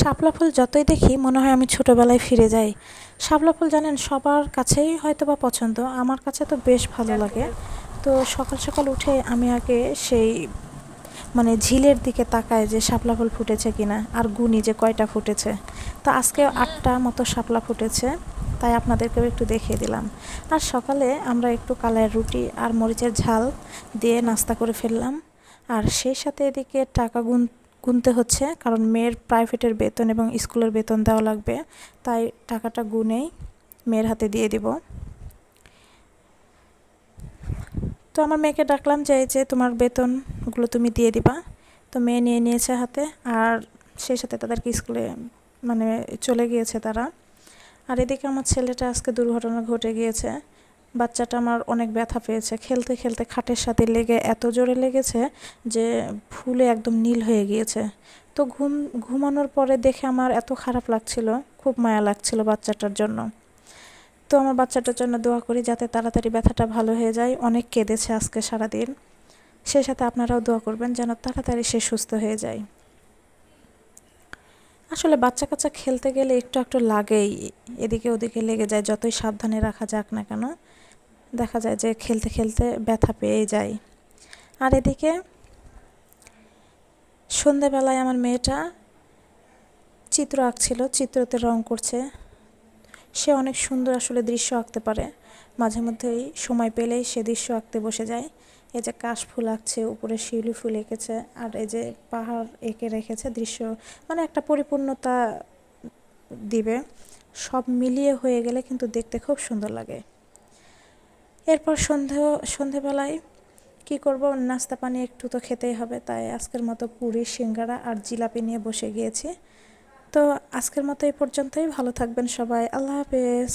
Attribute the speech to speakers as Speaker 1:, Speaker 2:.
Speaker 1: শাপলা ফুল যতই দেখি, মনে হয় আমি ছোটোবেলায় ফিরে যাই। শাপলা ফুল জানেন, সবার কাছেই হয়তো বা পছন্দ। আমার কাছে তো বেশ ভালো লাগে। তো সকাল সকাল উঠে আমি আগে সেই মানে ঝিলের দিকে তাকায় যে শাপলা ফুল ফুটেছে কিনা, আর গুনি যে কয়টা ফুটেছে। তো আজকে আটটা মতো শাপলা ফুটেছে, তাই আপনাদেরকেও একটু দেখিয়ে দিলাম। আর সকালে আমরা একটু কালার রুটি আর মরিচের ঝাল দিয়ে নাস্তা করে ফেললাম। আর সেই সাথে এদিকে টাকা গুন গুনতে হচ্ছে, কারণ মেয়ের প্রাইভেটের বেতন এবং স্কুলের বেতন দেওয়া লাগবে, তাই টাকাটা গুনেই মেয়ের হাতে দিয়ে দিব। তো আমার মেয়েকে ডাকলাম যে যে তোমার বেতনগুলো তুমি দিয়ে দিবা। তো মেয়ে নিয়ে নিয়েছে হাতে, আর সেই সাথে তাদেরকে স্কুলে মানে চলে গিয়েছে তারা। আর এদিকে আমার ছেলেটা আজকে দুর্ঘটনা ঘটে গিয়েছে। বাচ্চাটা আমার অনেক ব্যথা পেয়েছে। খেলতে খেলতে খাটের সাথে লেগে এত জোরে লেগেছে যে ফুলে একদম নীল হয়ে গিয়েছে। তো ঘুম, ঘুমানোর পরে দেখে আমার এত খারাপ লাগছিল, খুব মায়া লাগছিল বাচ্চাটার জন্য। তো আমার বাচ্চাটার জন্য দোয়া করি যাতে তাড়াতাড়ি ব্যথাটা ভালো হয়ে যায়। অনেক কেঁদেছে আজকে সারাদিন। সেই সাথে আপনারাও দোয়া করবেন যেন তাড়াতাড়ি সে সুস্থ হয়ে যায়। আসলে বাচ্চা কাচ্চা খেলতে গেলে একটু একটু লাগেই। এদিকে ওদিকে লেগে যায়, যতই সাবধানে রাখা যাক না কেন, দেখা যায় যে খেলতে খেলতে ব্যথা পেয়ে যায়। আর এদিকে সন্ধেবেলায় আমার মেয়েটা চিত্র আঁকছিল, চিত্রতে রং করছে। সে অনেক সুন্দর আসলে দৃশ্য আঁকতে পারে। মাঝে মধ্যেই সময় পেলেই সে দৃশ্য আঁকতে বসে যায়। এই যে কাশ ফুল আঁকছে, উপরে শিউলি ফুল এঁকেছে, আর এই যে পাহাড় এঁকে রেখেছে দৃশ্য মানে একটা পরিপূর্ণতা দিবে। সব মিলিয়ে হয়ে গেলে কিন্তু দেখতে খুব সুন্দর লাগে। এরপর সন্ধে, সন্ধেবেলায় কি করব? নাস্তা পানি একটু তো খেতেই হবে, তাই আজকের মতো পুরি, সিঙ্গারা আর জিলাপি নিয়ে বসে গিয়েছি। তো আজকের মতো এই পর্যন্তই, ভালো থাকবেন সবাই, আল্লাহ হাফেজ।